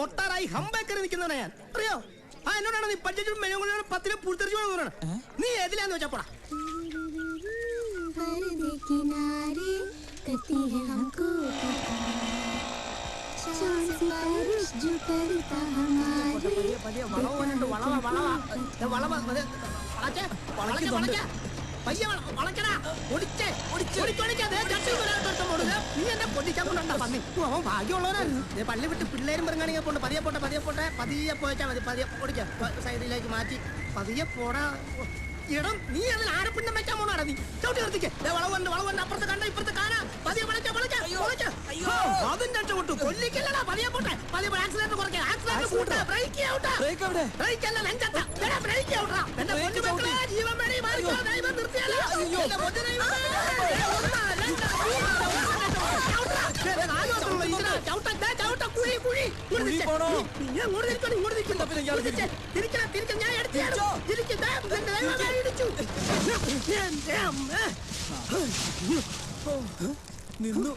പൊട്ടാറായി ഹംബാക്കറി നിൽക്കുന്നവനെ ഞാൻ അറിയോ ആ എന്നോടാണ് നീ പഠിച്ചിട്ടും മെനു കൊണ്ടാണ് പത്തിലെ പുഴുത്തെറിച്ചു പോകണം നീ ഏതിലാന്ന് വെച്ചാ പോടാ വളവ് വളവ് വളവ് വളവ് വളച്ച് വളച്ച് വളച്ച് പയ്യെ വള- വളയ്ക്കടാ ഒടിച്ചേ നീ എന്നെ പൊടിക്കാൻ കൊണ്ടാ പന്നി. അവൻ ഭാഗ്യമുള്ളവനാണ്. ദേ പള്ളി വിട്ട് പിള്ളേരും പെറുങ്ങാണെങ്കിൽ പോണ്ട്. പതിയെ പോട്ടെ പതിയെ പോട്ടെ. പതിയെ പോയിച്ചാ മതി. പതിയെ ഓടിക്കാം. സൈഡിലേക്ക് മാറ്റി. പതിയെ പോടാ. ഇടം നീ അതിൽ ആരപ്പിണ്ടം വെച്ചാൽ പോണാടാ നീ. ചവിട്ടി നിർത്തിക്കേ. വളവുണ്ട് വളവുണ്ട്. അപ്പുറത്ത് കണ്ട ഇപ്പുറത്ത് കാണാ. പതിയെ വളച്ച വളച്ച വളച്ച അതും രക്ഷപ്പെട്ടു കൊല്ലിക്കല്ലടാ പതിയെ പോട്ടെ പതിയെ ആക്സിഡന്റ് കുറയ്ക്കാം ആക്സിഡന്റ് കൂട്ടാ ബ്രേക്ക് ഔട്ടാ ബ്രേക്ക് എവിടെ ബ്രേക്ക് അല്ല നെഞ്ചത്ത എടാ ബ്രേക്ക് ഔട്ടാ എന്റെ പൊന്നു മക്കളെ ജീവൻ വേണി മാറിക്കോ ദൈവം നിർത്തിയാലോ എന്റെ പൊന്നു ദൈവമേ ഒന്ന് രണ്ട് ചവിട്ടാ. ദേ, ദേ, നാല് വർഷമുള്ള ഇതിനാ. ചവിട്ടാ, ദേ, ചവിട്ടാ, കുഴി, കുഴി. ഇങ്ങോട്ട് കുഴി തിരിച്ച്. പോണോ? നീ ഇങ്ങോട്ട് തിരിക്കണം, ഇങ്ങോട്ട് തിരിക്കണം. പിന്നെ ഇയാൾ തിരിച്ച്. തിരിക്കണം, തിരിക്കണം, ഞാൻ എടുത്ത് തരാം. തിരിച്ചോ? തിരിക്ക്, ദേ, എന്റെ ദൈവമേ, ഇടിച്ചു. എന്റെ അമ്മ. നിന്നു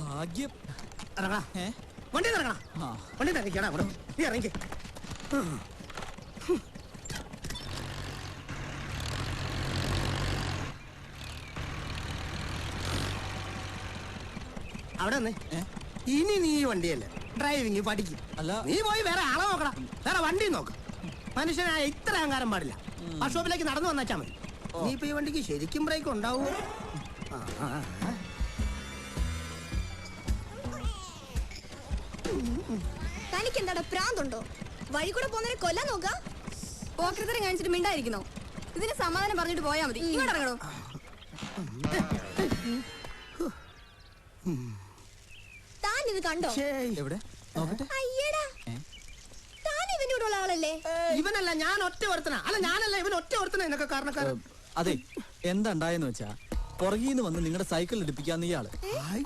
ഭാഗ്യം ഇറങ്ങടാ. വണ്ടി ഇറങ്ങണം. ആ. വണ്ടി ഇറങ്ങിക്കടാ അവിടെ. നീ ഇറങ്ങി അവിടെ ഇനി നീ ഈ വണ്ടിയല്ലേ? ഡ്രൈവിംഗ് പഠിക്കും. അല്ല. നീ പോയി വേറെ ആളെ നോക്കണം. വേറെ വണ്ടി നോക്ക. മനുഷ്യനായ ഇത്ര അഹങ്കാരം പാടില്ല. ആ ഷോപ്പിലേക്ക് നടന്നു വന്നാച്ചാ മതി. നീ ഇപ്പൊ ഈ വണ്ടിക്ക് ശരിക്കും ബ്രേക്ക് ഉണ്ടാവൂ? തനിക്ക് എന്താടാ പ്രാന്തുണ്ടോ? വഴി കൂടെ പോകുന്നതിനെ കൊല്ലാൻ നോക്കാം? പോക്കരത്തരം കാണിച്ചിട്ട് മിണ്ടായിരിക്കുന്നോ ഇതിന് സമാധാനം പറഞ്ഞിട്ട് പോയാ മതി. ഇങ്ങോട്ട് ഇറങ്ങണോ? താൻ ഇത് കണ്ടോ എവിടെ? നോക്കട്ടെ. അയ്യടാ. താൻ ഇവന്റെ കൂടെ ഉള്ള ആളല്ലേ? ഇവനല്ല ഞാൻ ഒറ്റ ഒരുത്തനാ. അല്ല ഞാനല്ല ഇവൻ ഒറ്റ ഒരുത്തനാ എന്നൊക്കെ കാരണക്കാരൻ. അതെ. എന്താണ്ടായെന്ന് വെച്ചാ പുറകീന്ന് വന്ന് നിങ്ങളുടെ സൈക്കിൾ ഇടിപ്പിക്കാന്ന് ഇയാൾ.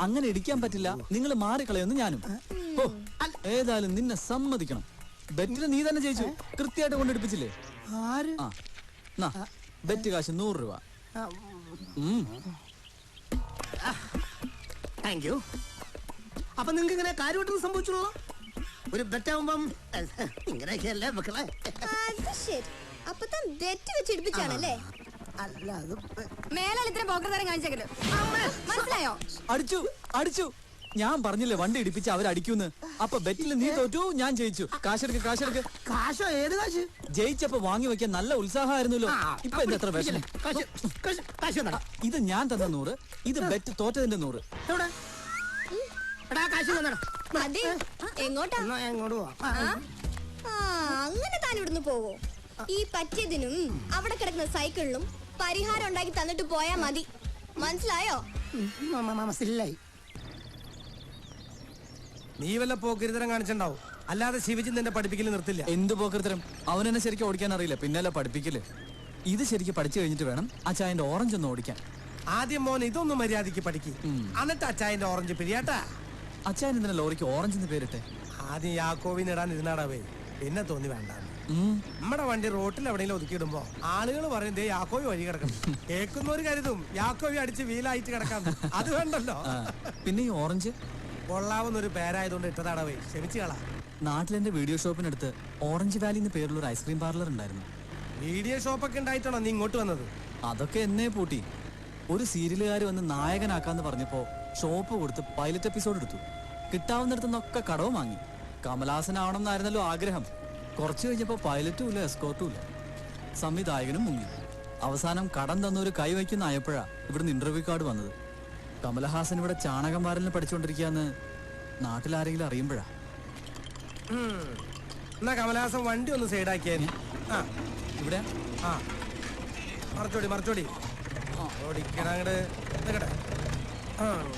അങ്ങനെ ഇടിക്കാൻ പറ്റില്ല. നിങ്ങൾ മാറിക്കളയൊന്ന് ഞാനും. ഏതായാലും നിന്നെ സമ്മതിക്കണം. ബെറ്റിന് നീ തന്നെ ജയിച്ചു. കൃത്യമായിട്ട് കൊണ്ടെടുപ്പിച്ചില്ലേ? ആ ബെറ്റ് കാശ് നൂറ് രൂപ. താങ്ക് യു അപ്പൊ നിങ്ങൾക്ക് ഇങ്ങനെ കാര്യമായിട്ടൊന്നും സംഭവിച്ചുള്ളൂ ഒരു ബെറ്റാവുമ്പം ഇങ്ങനെയൊക്കെയല്ലേ മക്കളെ? അപ്പൊ താൻ ബെറ്റ് അല്ല അത് മേലാൽ ഇത്ര പോക്കരത്തരം കാണിച്ചേക്കൽ മനസ്സിലായോ? അടിച്ചു അടിച്ചു. ഞാൻ പറഞ്ഞില്ലേ വണ്ടി ഇടിപ്പിച്ച് അവരടിക്കൂന്ന് അപ്പൊ ബെറ്റിൽ നീ തോറ്റു ഞാൻ ജയിച്ചു കാശെടുക്ക് കാശെടുക്ക് കാശോ ഏത് കാശ് ജയിച്ചപ്പോ വാങ്ങി വെക്കാൻ നല്ല ഉത്സാഹമായിരുന്നല്ലോ ഇപ്പൊ എന്താ എത്ര വിഷമം തന്നെടാ ഇത് ഞാൻ തന്ന നൂറ് ഇത് ബെറ്റ് തോറ്റതിന്റെ നൂറ് എവിടെ എടാ കാശ് തന്നെടാ അതെ എങ്ങോട്ടാ? ആ അങ്ങനെ താൻ ഇവിടുന്ന് പോവോ ഈ പറ്റിയതിനും അവിടെ കിടക്കുന്ന സൈക്കിളിലും പരിഹാരം ഉണ്ടാക്കി തന്നിട്ട് പോയാ മതി മനസ്സിലായോ മനസ്സിലായി നീ വല്ല പോക്കിരിതരം കാണിച്ചിട്ടുണ്ടാവും. അല്ലാതെ ശിവജി നിന്നെ പഠിപ്പിക്കൽ നിർത്തില്ല. എന്ത് പോക്കൃത്തരം അവനെന്നെ ശരിക്കും ഓടിക്കാൻ അറിയില്ല. പിന്നല്ല പഠിപ്പിക്കൽ. ഇത് ശരിക്കും പഠിച്ചു കഴിഞ്ഞിട്ട് വേണം ആ ചായന്റെ ഓറഞ്ച് ഒന്ന് ഓടിക്കാൻ. ആദ്യം മോൻ ഇതൊന്നും മര്യാദയ്ക്ക് പഠിക്കി. എന്നിട്ട് അച്ചായന്റെ ഓറഞ്ച് പിരിയാട്ട. അച്ചായൻ എന്തിനാ ലോറിക്ക് ഓറഞ്ച് എന്ന് പേരിട്ടെ. ആദ്യം യാക്കോവിന് ഇടാൻ ഇരുന്നാടാവേ പിന്നെ തോന്നി വേണ്ട. നമ്മുടെ വണ്ടി റോട്ടിൽ എവിടെയെങ്കിലും ഒതുക്കിയിടുമ്പോ ആളുകൾ പറയും ദേ യാക്കോവി വഴി കിടക്കണം കേൾക്കുന്നവര് കരുതും യാക്കോവി അടിച്ച് വീലായിട്ട് കിടക്കാം. അത് വേണ്ടല്ലോ. പിന്നെ ഈ ഓറഞ്ച്? കൊള്ളാവുന്ന ഒരു പേരായതുകൊണ്ട് ഇട്ടതാടവേ ക്ഷമിച്ചു കളാ. നാട്ടിലെന്റെ വീഡിയോ ഷോപ്പിനടുത്ത് ഓറഞ്ച് വാലി എന്ന് പേരുള്ള ഒരു ഐസ്ക്രീം പാർലർ ഉണ്ടായിരുന്നു. വീഡിയോ ഷോപ്പൊക്കെ ഉണ്ടായിട്ടാണോ നീ ഇങ്ങോട്ട് വന്നത്? അതൊക്കെ എന്നെ പൂട്ടി. ഒരു സീരിയലുകാർ വന്ന് നായകനാക്കാന്ന് പറഞ്ഞപ്പോ ഷോപ്പ് കൊടുത്ത് പൈലറ്റ് എപ്പിസോഡ് എടുത്തു. കിട്ടാവുന്നിടത്തു നിന്നൊക്കെ കടവും വാങ്ങി. കമലാസനാവണം എന്നായിരുന്നല്ലോ ആഗ്രഹം. കുറച്ചു കഴിഞ്ഞപ്പോ പൈലറ്റും ഇല്ല എസ്കോർട്ടും ഇല്ല. സംവിധായകനും മുങ്ങി. അവസാനം കടം തന്നൊരു കൈവയ്ക്കുന്ന ആയപ്പോഴാണ് ഇവിടുന്ന് ഇന്റർവ്യൂ കാർഡ് വന്നത്. കമലഹാസൻ ഇവിടെ ചാണകം വാരലിന് പഠിച്ചുകൊണ്ടിരിക്കുകയെന്ന് നാട്ടിലാരെങ്കിലും അറിയുമ്പോഴാ. എന്നാ കമലഹാസൻ വണ്ടി ഒന്ന് സൈഡാക്കിയാൽ ആ. ഇവിടെ? ആ. മറച്ചോടി മറച്ചോടി. ഓടിക്കണ ആ,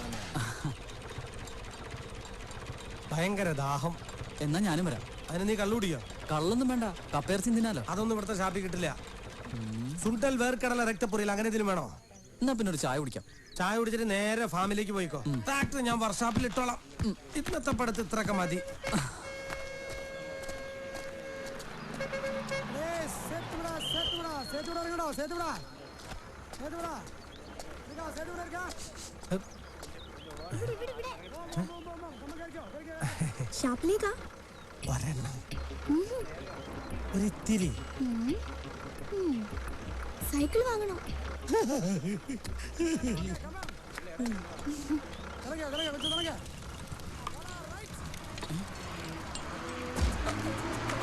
ഭയങ്കര ദാഹം. എന്നാ ഞാനും വരാം. അതിന് നീ കള്ളുടിയോ കള്ളൊന്നും വേണ്ട. കപ്പേർച്ചി തിന്നാലോ. അതൊന്നും ഇവിടുത്തെ ഷാപ്പിൽ കിട്ടില്ല. സുണ്ടൽ വേർക്കടല രക്തപ്പൊരിയിൽ അങ്ങനെ എന്തെങ്കിലും വേണോ? എന്നാ പിന്നെ ഒരു ചായ കുടിക്കാം. ചായ കുടിച്ചിട്ട് നേരെ ഫാമിലേക്ക് പോയിക്കോ. ട്രാക്ടർ ഞാൻ വർക്ക്ഷോപ്പിൽ ഇട്ടോളാം. ഇന്നത്തെ പടത്ത് ഇത്രയൊക്കെ മതി. ഷാപ്പിലേക്കാ? ഒരെണ്ണം. ഒരിത്തിരി. സൈക്കിൾ വാങ്ങണോ.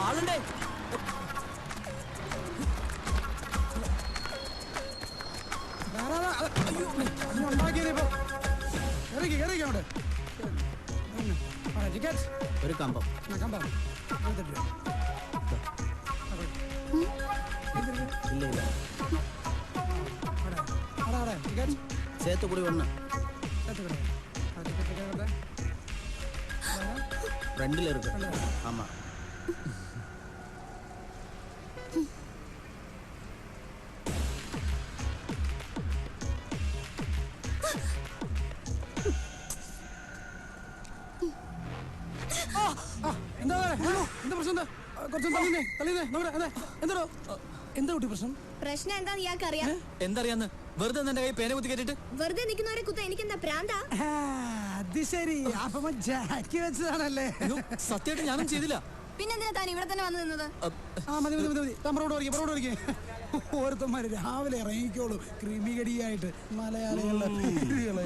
ആളുണ്ടേ? ഒരു കമ്പം. ഇല്ല ഇല്ല. சேத்துக்குடி ஒன்று ரெண்டில் இருக்கு ஆமாம் എന്താ എന്താ പ്രശ്നം എന്താ കുറച്ച് തള്ളിന്നേ തള്ളിന്നേ നോക്കട്ടെ അതെ എന്താ എന്താ കുട്ടി പ്രശ്നം പ്രശ്നം എന്താന്ന് ഇയാൾക്ക് അറിയാം എന്തറിയാന്ന് വെറുതെ നിന്റെ കൈ പേന കുത്തി കേട്ടിട്ട് വെറുതെ നിൽക്കുന്നവരെ കുത്ത എനിക്ക് എന്താ പ്രാന്താ അത് ശരി. അപ്പൊ ജാക്കി വെച്ചതാണല്ലേ? സത്യമായിട്ട് ഞാനും ചെയ്തില്ല. പിന്നെന്തിനാ താൻ ഇവിടെ തന്നെ വന്നു നിന്നത്? ആ മതി മതി മതി തമ്മറോട് ഓടിക്കും ഓടിക്കും. ഓരോരുത്തന്മാര് രാവിലെ ഇറങ്ങിക്കോളൂ. ക്രിമികടിയായിട്ട് മലയാളികളുടെ പേരുകൾ.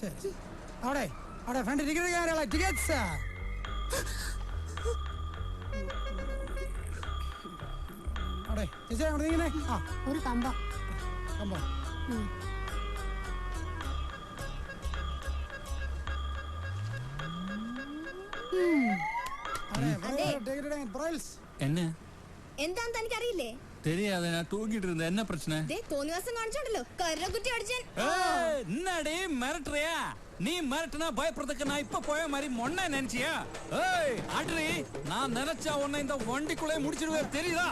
ശരി അവിടെ അവിടെ ഫ്രണ്ട് ടിക്കറ്റ് ടിക്കറ്റ്സ് അവിടെ ചേച്ചി അവിടെ നീങ്ങുന്നേ ആ ഒരു കമ്പം കമ്പോ അതെ. ബ്രൈൽസ് என்ன എന്താന്ന് തനിക്കറിയില്ലേ தெரியாத நான் தூங்கிட்டு இருந்தேன் என்ன பிரச்சனை ദേ തോന്നിവാസം കാണിച്ചോണ്ടല്ലോ കരുകുറ്റി അടിച്ചാൻ ஏய், என்னடி மிரட்டுறியா நீ மிரட்டுனா பயப்படுறதுக்கு நான் இப்ப போய மாதிரி மொன்ன நினைச்சியா? ஏய் அட்ரி நான் நினைச்சா உன்னை இந்த வண்டிக்குள்ளே முடிச்சிடுவேன். தெரியுதா?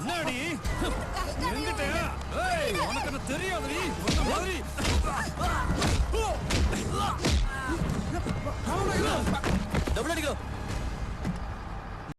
என்னடி? எங்கிட்டயா ஏய் உனக்கு என்ன தெரியாதுடி? உன்ன மாதிரி. டபுள் அடிக்கோ